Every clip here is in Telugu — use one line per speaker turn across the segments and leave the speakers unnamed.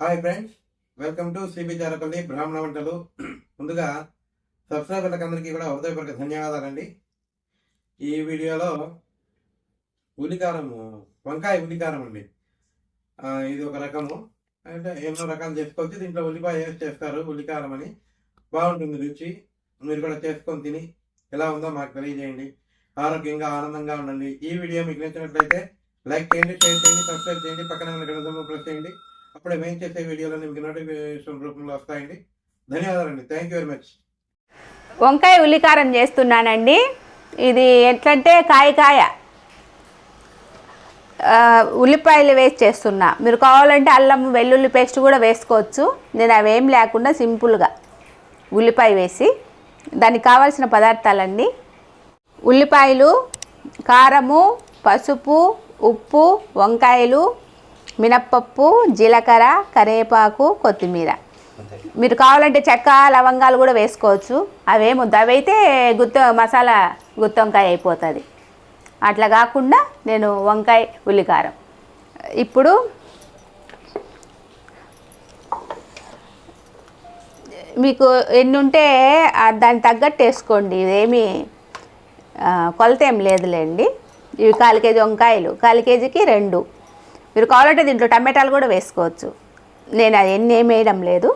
Hi friends welcome to CB Charapalli బ్రాహ్మణ వంటలు ముందుగా సబ్స్క్రైబర్లకు అందరికీ కూడా హృదయపూర్వక ధన్యవాదాలండి. ఈ వీడియోలో ఉల్లికారం వంకాయ ఉల్లికారం అండి. ఇది ఒక రకము. అంటే ఎన్నో రకాలు చేసుకోవచ్చు. దీంట్లో ఉల్లిపాయ వేసి చేస్తారు ఉల్లికారం అని. బాగుంటుంది రుచి. మీరు కూడా చేసుకొని తిని ఎలా ఉందో మాకు తెలియజేయండి. ఆరోగ్యంగా ఆనందంగా ఉండండి. ఈ వీడియో మీకు నచ్చినట్లయితే లైక్ చేయండి షేర్ చేయండి సబ్స్క్రైబ్ చేయండి పక్కన ఉన్న గంట ప్రెస్ చేయండి. అప్పుడే మేము చేసే వీడియోలు మీకు నోటిఫికేషన్ రూపంలో వస్తాయండి. ధన్యవాదాలండి. థ్యాంక్ యూ వెరీ మచ్
వంకాయ ఉల్లికారం చేస్తున్నానండి. ఇది ఎట్లంటే కాయ కాయ ఉల్లిపాయలు వేసి చేస్తున్నా. మీరు కావాలంటే అల్లం వెల్లుల్లి పేస్ట్ కూడా వేసుకోవచ్చు. నేను అవేం లేకుండా సింపుల్గా ఉల్లిపాయ వేసి దానికి కావాల్సిన పదార్థాలన్నీ ఉల్లిపాయలు కారము పసుపు ఉప్పు వంకాయలు మినప్పప్పు జీలకర్ర కరివేపాకు కొత్తిమీర. మీరు కావాలంటే చెక్క లవంగాలు కూడా వేసుకోవచ్చు. అవేమొద్దు అవైతే గుత్త మసాలా గుత్తి వంకాయ అయిపోతుంది. అట్లా కాకుండా నేను వంకాయ ఉల్లికారం. ఇప్పుడు మీకు ఎన్ని ఉంటే ఆ దానికి తగ్గట్టు వేసుకోండి. ఇదేమి కొలత ఏం లేదులేండి. ఇవి కాలు కేజీ వంకాయలు. కాలు కేజీకి రెండు. మీరు కావాలంటే దీంట్లో టమాటాలు కూడా వేసుకోవచ్చు. నేను అది ఎన్ని వేయడం లేదు.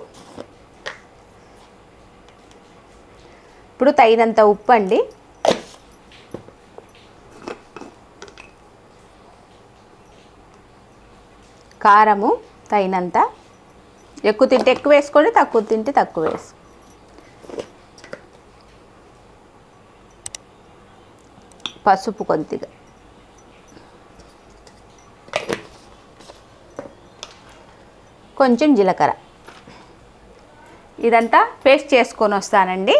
ఇప్పుడు తగినంత ఉప్పు అండి. కారము తగినంత. ఎక్కువ తింటే ఎక్కువ వేసుకోండి తక్కువ తింటే తక్కువ వేసు పసుపు కొద్దిగా. కొంచెం జీలకర్ర. ఇదంతా పేస్ట్ చేసుకొని వస్తానండి.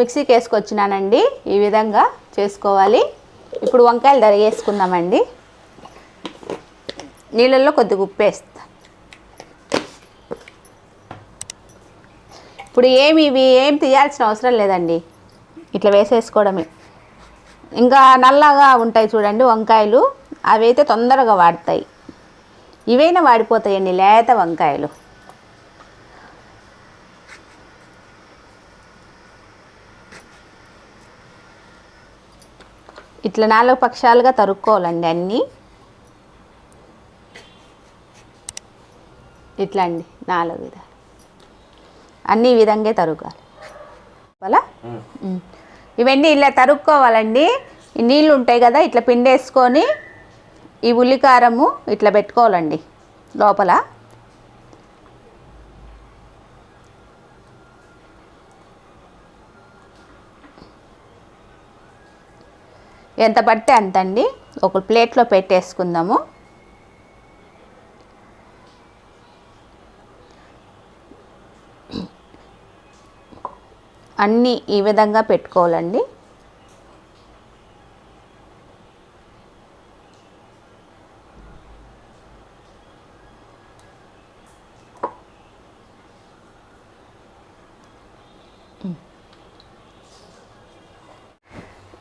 మిక్సీకి వేసుకొచ్చినానండి. ఈ విధంగా చేసుకోవాలి. ఇప్పుడు వంకాయలు దరిగేసుకుందామండి నీళ్ళల్లో కొద్దిగా ఉప్పు వేస్తా. ఇప్పుడు ఏమి ఇవి ఏం తీయాల్సిన అవసరం లేదండి. ఇట్లా వేసేసుకోవడమే. ఇంకా నల్లగా ఉంటాయి చూడండి వంకాయలు. అవి అయితే తొందరగా వాడతాయి. ఇవైనా వాడిపోతాయండి లేత వంకాయలు. ఇట్లా నాలుగు పక్షాలుగా తరుక్కోవాలండి అన్నీ. ఇట్లా అండి నాలుగు విధాలు. అన్ని విధంగా తరుగాలి. అలా. ఇవన్నీ ఇలా తరుక్కోవాలండి. నీళ్ళు ఉంటాయి కదా ఇట్లా పిండేసుకొని ఈ ఉల్లికారము ఇట్లా పెట్టుకోవాలండి లోపల. ఎంత పడితే అంత అండి ఒక ప్లేట్లో పెట్టేసుకుందాము. అన్నీ ఈ విధంగా పెట్టుకోవాలండి.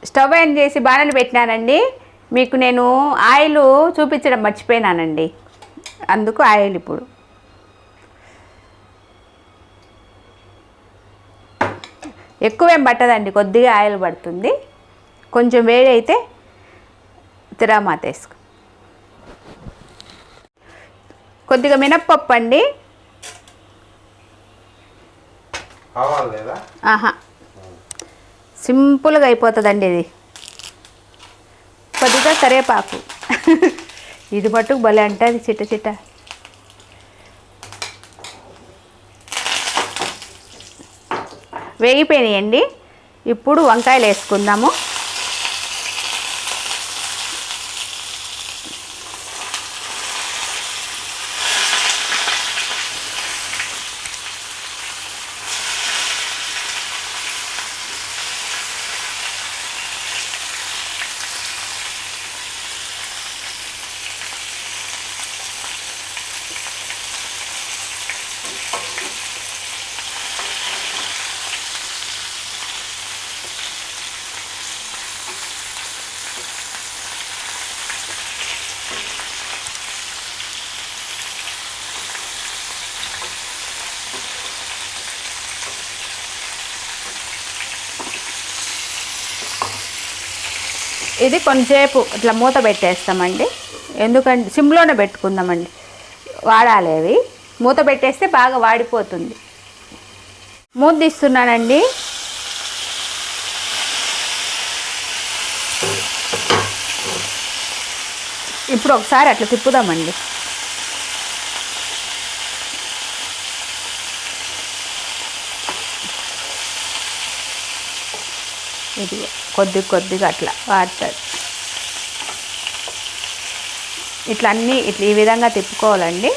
స్టవ్ ఆన్ చేసి బాణలు పెట్టినానండి. మీకు నేను ఆయిల్ చూపించడం మర్చిపోయినానండి. అందుకు ఆయిల్ ఇప్పుడు. ఎక్కువేం పట్టదండి కొద్దిగా ఆయిల్ పడుతుంది. కొంచెం వేడి అయితే తిరామాత వేసుకో. కొద్దిగా మినప్పప్పు అండి. ఆహా. సింపుల్గా అయిపోతుందండి ఇది. కొద్దిగా కరేపాకు ఇది మట్టుకు భలే అంటుంది చిట్ట చిట్ట. వేగిపోయినాయండి. ఇప్పుడు వంకాయలు వేసుకుందాము. ఇది కొంచెంసేపు ఇట్లా మూత పెట్టేస్తామండి. ఎందుకంటే సిమ్లోనే పెట్టుకుందామండి. వాడాలి అవి. మూత పెట్టేస్తే బాగా వాడిపోతుంది. మూత తీస్తున్నానండి. ఇప్పుడు ఒకసారి అట్లా తిప్పుదామండి. ఇదిగో కొద్ది కొద్దిగా అట్లా వాడుతుంది ఇట్లా అన్నీ ఇట్లా ఈ విధంగా తిప్పుకోవాలండి.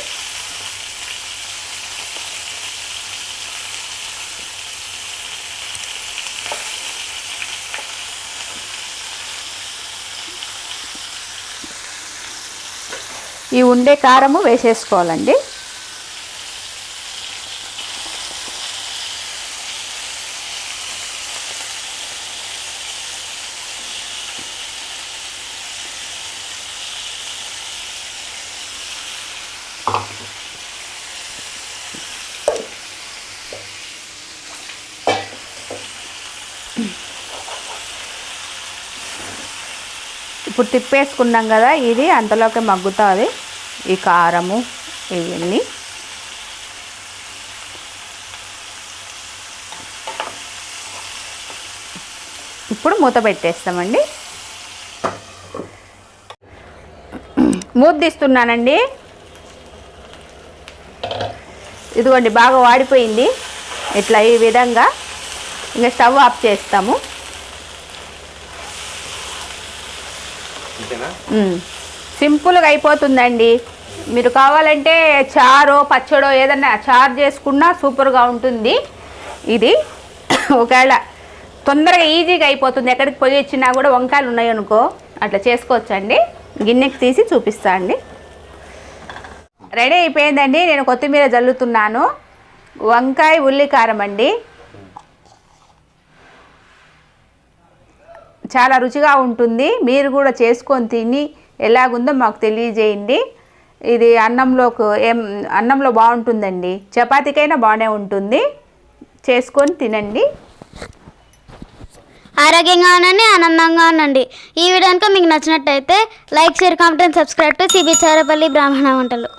ఈ ఉండే కారము వేసేసుకోవాలండి. ఇప్పుడు తిప్పేసుకున్నాం కదా ఇది అంతలోకి మగ్గుతుంది. ఈ కారము ఇవన్నీ. ఇప్పుడు మూత పెట్టేస్తామండి. మూత తీస్తున్నానండి. ఇదిగోండి బాగా వాడిపోయింది. ఇట్లా ఈ విధంగా ఇంకా స్టవ్ ఆఫ్ చేస్తాము. సింపుల్గా అయిపోతుందండి. మీరు కావాలంటే చారో పచ్చడో ఏదన్నా చారు చేసుకున్నా సూపర్గా ఉంటుంది. ఇది ఒకవేళ తొందరగా ఈజీగా అయిపోతుంది. ఎక్కడికి పోయి వచ్చినా కూడా వంకాయలు ఉన్నాయనుకో అట్లా చేసుకోవచ్చండి. గిన్నెకి తీసి చూపిస్తా అండి. రెడీ అయిపోయిందండి. నేను కొత్తిమీర జల్లుతున్నాను. వంకాయ ఉల్లి కారం అండి. చాలా రుచిగా ఉంటుంది. మీరు కూడా చేసుకొని తిని ఎలాగుందో మాకు తెలియజేయండి. ఇది అన్నంలోకి ఏం అన్నంలో బాగుంటుందండి. చపాతీకైనా బాగానే ఉంటుంది. చేసుకొని తినండి.
ఆరోగ్యంగా ఉండండి ఆనందంగా ఉండండి. ఈ వీడియో కనుక మీకు నచ్చినట్టయితే like share comment and subscribe to CB Charapalli బ్రాహ్మణ వంటలు.